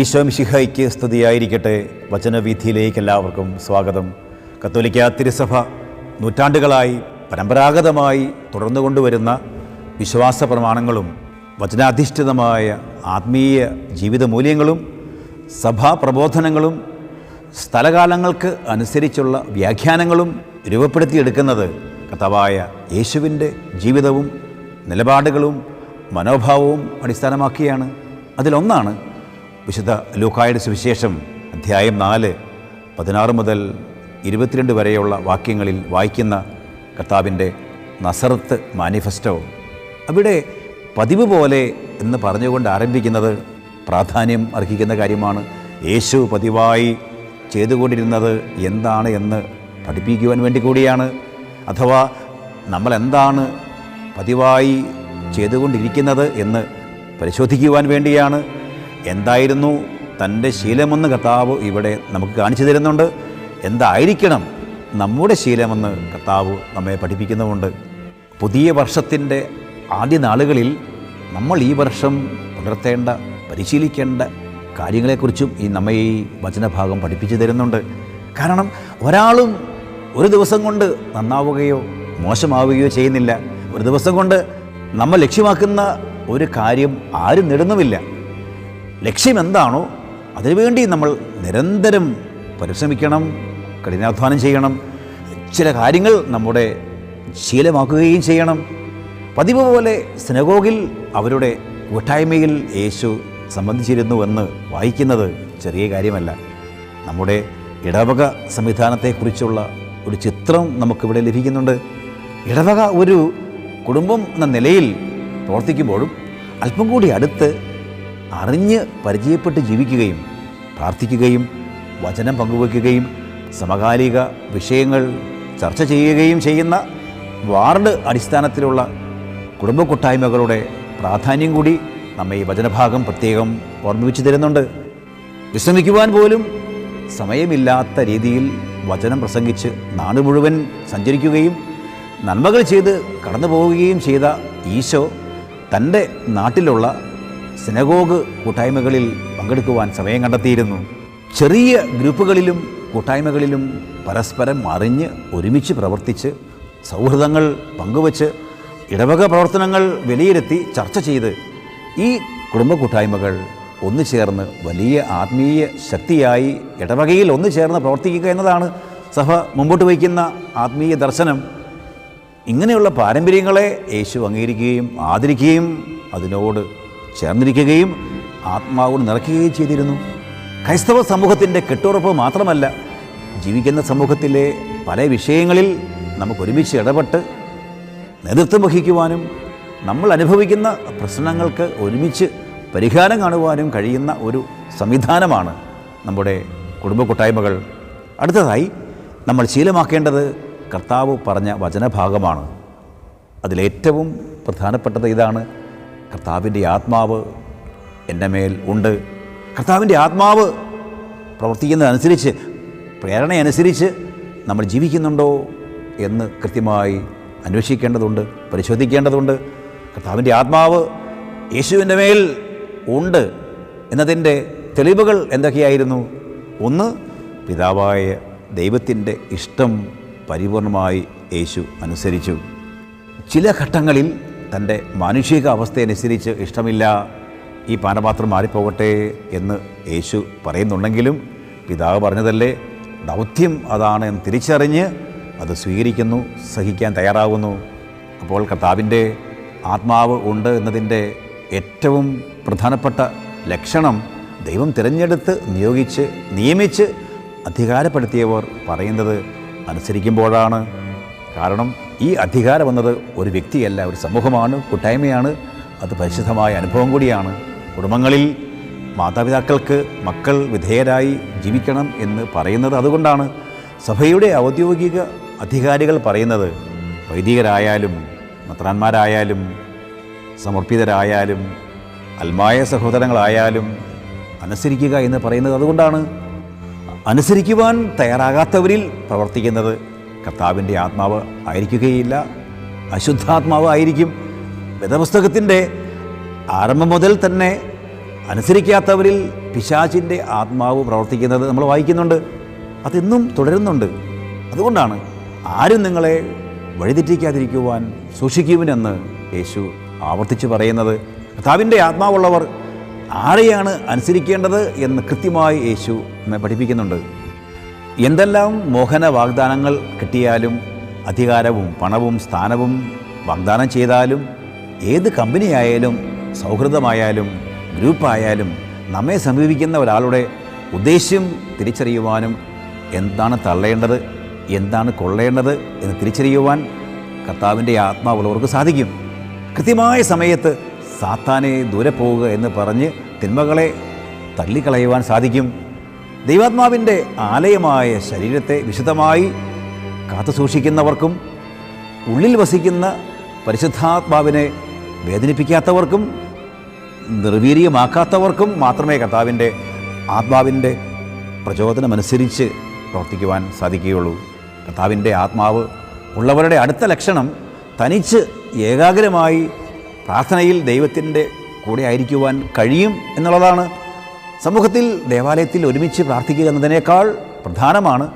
ഈശോ മിശിഹയ്ക്ക് സ്തുതിയായിരിക്കട്ടെ. വചനവീഥിയിലേക്ക് എല്ലാവർക്കും സ്വാഗതം. കത്തോലിക്ക തിരുസഭ നൂറ്റാണ്ടുകളായി പരമ്പരാഗതമായി തുടർന്നു കൊണ്ടുവരുന്ന വിശ്വാസ പ്രമാണങ്ങളും വചനാധിഷ്ഠിതമായ ആത്മീയ ജീവിത മൂല്യങ്ങളും സഭാ പ്രബോധനങ്ങളും സ്ഥലകാലങ്ങൾക്ക് അനുസരിച്ചുള്ള വ്യാഖ്യാനങ്ങളും രൂപപ്പെടുത്തിയെടുക്കുന്നത് കർത്താവായ യേശുവിന്റെ ജീവിതവും നിലപാടുകളും മനോഭാവവും അടിസ്ഥാനമാക്കിയാണ് അതിലൊന്നാണ് വിശുദ്ധ ലൂക്കായുടെ സുവിശേഷം അധ്യായം നാല് പതിനാറ് മുതൽ ഇരുപത്തിരണ്ട് വരെയുള്ള വാക്യങ്ങളിൽ വായിക്കുന്ന കർത്താവിന്റെ നസറത്ത് മാനിഫെസ്റ്റോ. അവിടെ പതിവ് പോലെ എന്ന് പറഞ്ഞുകൊണ്ട് ആരംഭിക്കുന്നത് പ്രാധാന്യം അർഹിക്കുന്ന കാര്യമാണ്. യേശു പതിവായി ചെയ്തുകൊണ്ടിരുന്നത് എന്താണ് എന്ന് പഠിപ്പിക്കുവാൻ വേണ്ടി കൂടിയാണ്. അഥവാ നമ്മൾ എന്താണ് പതിവായി ചെയ്തുകൊണ്ടിരിക്കുന്നത് എന്ന് പരിശോധിക്കുവാൻ വേണ്ടിയാണ്. എന്തായിരുന്നു തന്റെ ശീലമെന്ന് കർത്താവ് ഇവിടെ നമുക്ക് കാണിച്ചു തരുന്നുണ്ട്? എന്തായിരിക്കണം നമ്മുടെ ശീലമെന്ന് കർത്താവ് നമ്മെ പഠിപ്പിക്കുന്നുമുണ്ട്? പുതിയ വർഷത്തിന്റെ ആദ്യ നാളുകളിൽ നമ്മൾ ഈ വർഷം പുലർത്തേണ്ട പരിശീലിക്കേണ്ട കാര്യങ്ങളെക്കുറിച്ചും ഈ നമ്മെ ഈ വചനഭാഗം പഠിപ്പിച്ചു തരുന്നുണ്ട്. കാരണം ഒരാളും ഒരു ദിവസം കൊണ്ട് നന്നാവുകയോ മോശമാവുകയോ ചെയ്യുന്നില്ല. ഒരു ദിവസം കൊണ്ട് നമ്മൾ ലക്ഷ്യമാക്കുന്ന ഒരു കാര്യം ആരും നേടുന്നുമില്ല. ലക്ഷ്യം എന്താണോ അതിനുവേണ്ടി നമ്മൾ നിരന്തരം പരിശ്രമിക്കണം കഠിനാധ്വാനം ചെയ്യണം ചില കാര്യങ്ങൾ നമ്മുടെ ശീലമാക്കുകയും ചെയ്യണം. പതിവ് പോലെ സ്നഗോഗിൽ അവരുടെ കൂട്ടായ്മയിൽ യേശു സംബന്ധിച്ചിരുന്നുവെന്ന് വായിക്കുന്നത് ചെറിയ കാര്യമല്ല. നമ്മുടെ ഇടവക സംവിധാനത്തെക്കുറിച്ചുള്ള ഒരു ചിത്രം നമുക്കിവിടെ ലഭിക്കുന്നുണ്ട്. ഇടവക ഒരു കുടുംബം എന്ന നിലയിൽ പ്രവർത്തിക്കുമ്പോഴും അല്പം കൂടി അടുത്ത് അറിഞ്ഞ് പരിചയപ്പെട്ട് ജീവിക്കുകയും പ്രാർത്ഥിക്കുകയും വചനം പങ്കുവയ്ക്കുകയും സമകാലിക വിഷയങ്ങൾ ചർച്ച ചെയ്യുകയും ചെയ്യുന്ന വാർഡ് അടിസ്ഥാനത്തിലുള്ള കുടുംബ കൂട്ടായ്മകളുടെ പ്രാധാന്യം കൂടി നമ്മെ ഈ വചനഭാഗം പ്രത്യേകം ഓർമ്മിപ്പിച്ചു തരുന്നുണ്ട്. വിശ്രമിക്കുവാൻ പോലും സമയമില്ലാത്ത രീതിയിൽ വചനം പ്രസംഗിച്ച് നാട് മുഴുവൻ സഞ്ചരിക്കുകയും നന്മകൾ ചെയ്ത് കടന്നു പോവുകയും ചെയ്ത ഈശോ തന്റെ നാട്ടിലുള്ള സിനഗോഗ് കൂട്ടായ്മകളിൽ പങ്കെടുക്കുവാൻ സമയം കണ്ടെത്തിയിരുന്നു. ചെറിയ ഗ്രൂപ്പുകളിലും കൂട്ടായ്മകളിലും പരസ്പരം അറിഞ്ഞ് ഒരുമിച്ച് പ്രവർത്തിച്ച് സൗഹൃദങ്ങൾ പങ്കുവച്ച് ഇടവക പ്രവർത്തനങ്ങൾ വിലയിരുത്തി ചർച്ച ചെയ്ത് ഈ കുടുംബ കൂട്ടായ്മകൾ ഒന്നു ചേർന്ന് വലിയ ആത്മീയ ശക്തിയായി ഇടവകയിൽ ഒന്നു ചേർന്ന് പ്രവർത്തിക്കുക എന്നതാണ് സഭ മുമ്പോട്ട് വയ്ക്കുന്ന ആത്മീയ ദർശനം. ഇങ്ങനെയുള്ള പാരമ്പര്യങ്ങളെ യേശു അംഗീകരിക്കുകയും ആദരിക്കുകയും അതിനോട് ചേർന്നിരിക്കുകയും ആത്മാവോട് നിറയ്ക്കുകയും ചെയ്തിരുന്നു. ക്രൈസ്തവ സമൂഹത്തിന്റെ കെട്ടുറപ്പ് മാത്രമല്ല ജീവിക്കുന്ന സമൂഹത്തിലെ പല വിഷയങ്ങളിൽ നമുക്ക് ഒരുമിച്ച് ഇടപെട്ട് നേതൃത്വം വഹിക്കുവാനും നമ്മൾ അനുഭവിക്കുന്ന പ്രശ്നങ്ങൾക്ക് ഒരുമിച്ച് പരിഹാരം കാണുവാനും കഴിയുന്ന ഒരു സംവിധാനമാണ് നമ്മുടെ കുടുംബ കൂട്ടായ്മകൾ. അടുത്തതായി നമ്മൾ ശീലമാക്കേണ്ടത് കർത്താവ് പറഞ്ഞ വചനഭാഗമാണ്. അതിലേറ്റവും പ്രധാനപ്പെട്ടത് ഇതാണ്. കർത്താവിന്റെ ആത്മാവ് എന്റെ മേൽ ഉണ്ട്. കർത്താവിന്റെ ആത്മാവ് പ്രവർത്തിക്കുന്നതനുസരിച്ച് പ്രേരണയനുസരിച്ച് നമ്മൾ ജീവിക്കുന്നുണ്ടോ എന്ന് കൃത്യമായി അന്വേഷിക്കേണ്ടതുണ്ട് പരിശോധിക്കേണ്ടതുണ്ട്. കർത്താവിന്റെ ആത്മാവ് യേശുവിന്റെ മേൽ ഉണ്ട് എന്നതിന്റെ തെളിവുകൾ എന്തൊക്കെയായിരുന്നു? ഒന്ന് പിതാവായ ദൈവത്തിന്റെ ഇഷ്ടം പരിപൂർണമായി യേശു അനുസരിച്ചു. ചില ഘട്ടങ്ങളിൽ തന്റെ മാനുഷിക അവസ്ഥയനുസരിച്ച് ഇഷ്ടമില്ല ഈ പാനപാത്രം മാറിപ്പോകട്ടെ എന്ന് യേശു പറയുന്നുണ്ടെങ്കിലും പിതാവ് പറഞ്ഞതല്ലേ ദൗത്യം അതാണ് എന്ന് തിരിച്ചറിഞ്ഞ് അത് സ്വീകരിക്കുന്നു സഹിക്കാൻ തയ്യാറാകുന്നു. അപ്പോൾ കർത്താവിന്റെ ആത്മാവ് ഉണ്ട് എന്നതിന്റെ ഏറ്റവും പ്രധാനപ്പെട്ട ലക്ഷണം ദൈവം തിരഞ്ഞെടുത്ത് നിയോഗിച്ച് നിയമിച്ച് അധികാരപ്പെടുത്തിയവർ പറയുന്നത് അനുസരിക്കുമ്പോഴാണ്. കാരണം ഈ അധികാരം എന്നത് ഒരു വ്യക്തിയല്ല ഒരു സമൂഹമാണ് കൂട്ടായ്മയാണ് അത് പരിശുദ്ധമായ അനുഭവം കൂടിയാണ്. കുടുംബങ്ങളിൽ മാതാപിതാക്കൾക്ക് മക്കൾ വിധേയരായി ജീവിക്കണം എന്ന് പറയുന്നത് അതുകൊണ്ടാണ് സഭയുടെ ഔദ്യോഗിക അധികാരികൾ പറയുന്നത്. വൈദികരായാലും മത്രാന്മാരായാലും സമർപ്പിതരായാലും അൽമായ സഹോദരങ്ങളായാലും അനുസരിക്കുക എന്ന് പറയുന്നത് അതുകൊണ്ടാണ് അനുസരിക്കുവാൻ തയ്യാറാകാത്തവരിൽ പ്രവർത്തിക്കുന്നത്. കർത്താവിന്റെ ആത്മാവ് ആയിരിക്കുകയില്ല. അശുദ്ധാത്മാവ് ആയിരിക്കും വേദപുസ്തകത്തിന്റെ ആരംഭം മുതൽ തന്നെ അനുസരിക്കാത്തവരിൽ പിശാചിന്റെ ആത്മാവ് പ്രവർത്തിക്കുന്നത് നമ്മൾ വായിക്കുന്നുണ്ട്. അതെന്നും തുടരുന്നുണ്ട്. അതുകൊണ്ടാണ് ആരും നിങ്ങളെ വഴിതെറ്റിക്കാതിരിക്കുവാൻ സൂക്ഷിക്കുവിനെന്ന് യേശു ആവർത്തിച്ച് പറയുന്നത്. കർത്താവിന്റെ ആത്മാവുള്ളവർ ആരെയാണ് അനുസരിക്കേണ്ടത് എന്ന് കൃത്യമായി യേശു നമ്മെ പഠിപ്പിക്കുന്നുണ്ട്. എന്തെല്ലാം മോഹന വാഗ്ദാനങ്ങൾ കിട്ടിയാലും അധികാരവും പണവും സ്ഥാനവും വാഗ്ദാനം ചെയ്താലും ഏത് കമ്പനിയായാലും സൗഹൃദമായാലും ഗ്രൂപ്പായാലും നമ്മെ സമീപിക്കുന്ന ഒരാളുടെ ഉദ്ദേശ്യം തിരിച്ചറിയുവാനും എന്താണ് തള്ളേണ്ടത് എന്താണ് കൊള്ളേണ്ടത് എന്ന് തിരിച്ചറിയുവാൻ കർത്താവിന്റെ ആത്മാവുള്ളവർക്ക് സാധിക്കും. കൃത്യമായ സമയത്ത് സാത്താനെ ദൂരെ പോവുക എന്ന് പറഞ്ഞ് തിന്മകളെ തള്ളിക്കളയുവാൻ സാധിക്കും. ദൈവാത്മാവിന്റെ ആലയമായ ശരീരത്തെ വിശദമായി കാത്തു സൂക്ഷിക്കുന്നവർക്കും ഉള്ളിൽ വസിക്കുന്ന പരിശുദ്ധാത്മാവിനെ വേദനിപ്പിക്കാത്തവർക്കും നിർവീര്യമാക്കാത്തവർക്കും മാത്രമേ കർത്താവിന്റെ ആത്മാവിന്റെ പ്രചോദനമനുസരിച്ച് പ്രവർത്തിക്കുവാൻ സാധിക്കുകയുള്ളൂ. കർത്താവിന്റെ ആത്മാവ് ഉള്ളവരുടെ അടുത്ത ലക്ഷണം തനിച്ച് ഏകാഗ്രമായി പ്രാർത്ഥനയിൽ ദൈവത്തിന്റെ കൂടെ ആയിരിക്കുവാൻ കഴിയും എന്നുള്ളതാണ് സമൂഹത്തിൽ ദേവാലയത്തിൽ ഒരുമിച്ച് പ്രാർത്ഥിക്കുക എന്നതിനേക്കാൾ പ്രധാനമാണ്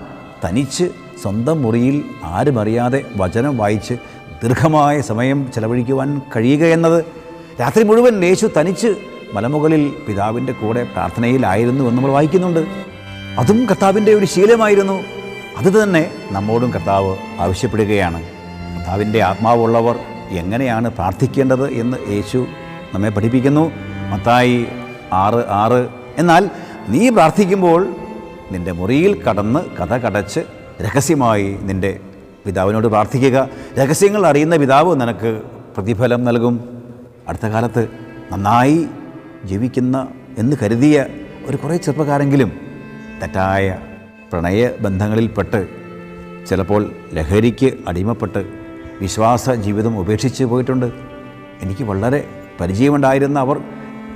തനിച്ച് സ്വന്തം മുറിയിൽ ആരും അറിയാതെ വചനം വായിച്ച് ദീർഘമായ സമയം ചെലവഴിക്കുവാൻ കഴിയുക എന്നത്. രാത്രി മുഴുവൻ യേശു തനിച്ച് മലമുകളിൽ പിതാവിന്റെ കൂടെ പ്രാർത്ഥനയിലായിരുന്നു എന്ന് നമ്മൾ വായിക്കുന്നുണ്ട്. അതും കർത്താവിന്റെ ഒരു ശീലമായിരുന്നു. അതുതന്നെ നമ്മോടും കർത്താവ് ആവശ്യപ്പെടുകയാണ്. കർത്താവിന്റെ ആത്മാവുള്ളവർ എങ്ങനെയാണ് പ്രാർത്ഥിക്കേണ്ടത് എന്ന് യേശു നമ്മെ പഠിപ്പിക്കുന്നു. മത്തായി ആറ് ആറ് എന്നാൽ നീ പ്രാർത്ഥിക്കുമ്പോൾ നിന്റെ മുറിയിൽ കടന്ന് കഥ കടച്ച് രഹസ്യമായി നിന്റെ പിതാവിനോട് പ്രാർത്ഥിക്കുക. രഹസ്യങ്ങൾ അറിയുന്ന പിതാവ് നിനക്ക് പ്രതിഫലം നൽകും. അടുത്ത കാലത്ത് നന്നായി ജീവിക്കുന്ന എന്ന് കരുതിയ ഒരു കുറേ ചെറുപ്പക്കാരെങ്കിലും തെറ്റായ പ്രണയ ബന്ധങ്ങളിൽപ്പെട്ട് ചിലപ്പോൾ ലഹരിക്ക് അടിമപ്പെട്ട് വിശ്വാസ ജീവിതം ഉപേക്ഷിച്ച് പോയിട്ടുണ്ട്. എനിക്ക് വളരെ പരിചയമുണ്ടായിരുന്ന അവർ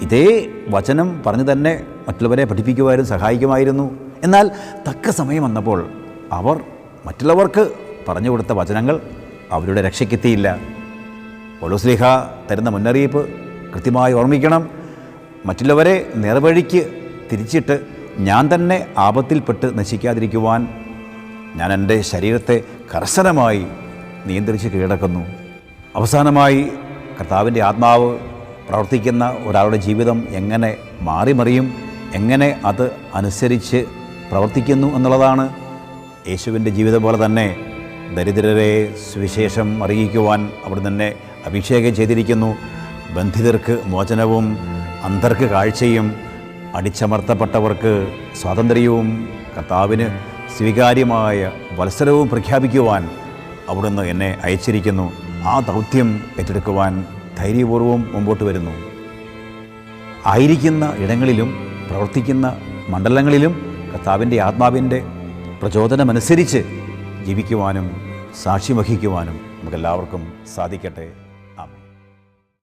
ഇതേ വചനം പറഞ്ഞു തന്നെ മറ്റുള്ളവരെ പഠിപ്പിക്കുമായിരുന്നു സഹായിക്കുമായിരുന്നു. എന്നാൽ തക്ക സമയം വന്നപ്പോൾ അവർ മറ്റുള്ളവർക്ക് പറഞ്ഞു കൊടുത്ത വചനങ്ങൾ അവരുടെ രക്ഷയ്ക്കെത്തിയില്ല. പൊലോസ്ലിഹ തരുന്ന മുന്നറിയിപ്പ് കൃത്യമായി ഓർമ്മിക്കണം. മറ്റുള്ളവരെ നേർവഴിക്ക് തിരിച്ചിട്ട് ഞാൻ തന്നെ ആപത്തിൽപ്പെട്ട് നശിക്കാതിരിക്കുവാൻ ഞാൻ എന്റെ ശരീരത്തെ കർശനമായി നിയന്ത്രിച്ച് കീഴടക്കുന്നു. അവസാനമായി കർത്താവിന്റെ ആത്മാവ് പ്രവർത്തിക്കുന്ന ഒരാളുടെ ജീവിതം എങ്ങനെ മാറിമറിയും? എങ്ങനെ അത് അനുസരിച്ച് പ്രവർത്തിക്കുന്നു എന്നുള്ളതാണ് യേശുവിന്റെ ജീവിതം പോലെ തന്നെ ദരിദ്രരെ സുവിശേഷം അറിയിക്കുവാൻ അവിടെ തന്നെ അഭിഷേകം ചെയ്തിരിക്കുന്നു. ബന്ധിതർക്ക് മോചനവും അന്തർക്ക് കാഴ്ചയും അടിച്ചമർത്തപ്പെട്ടവർക്ക് സ്വാതന്ത്ര്യവും കർത്താവിന് സ്വീകാര്യമായ വത്സരവും പ്രഖ്യാപിക്കുവാൻ അവിടുന്ന് എന്നെ അയച്ചിരിക്കുന്നു. ആ ദൗത്യം ഏറ്റെടുക്കുവാൻ ധൈര്യപൂർവം മുമ്പോട്ട് വരുന്നു. ആയിരിക്കുന്ന ഇടങ്ങളിലും പ്രവർത്തിക്കുന്ന മണ്ഡലങ്ങളിലും കർത്താവിന്റെ ആത്മാവിന്റെ പ്രചോദനമനുസരിച്ച് ജീവിക്കുവാനും സാക്ഷ്യം വഹിക്കുവാനും നമുക്കെല്ലാവർക്കും സാധിക്കട്ടെ.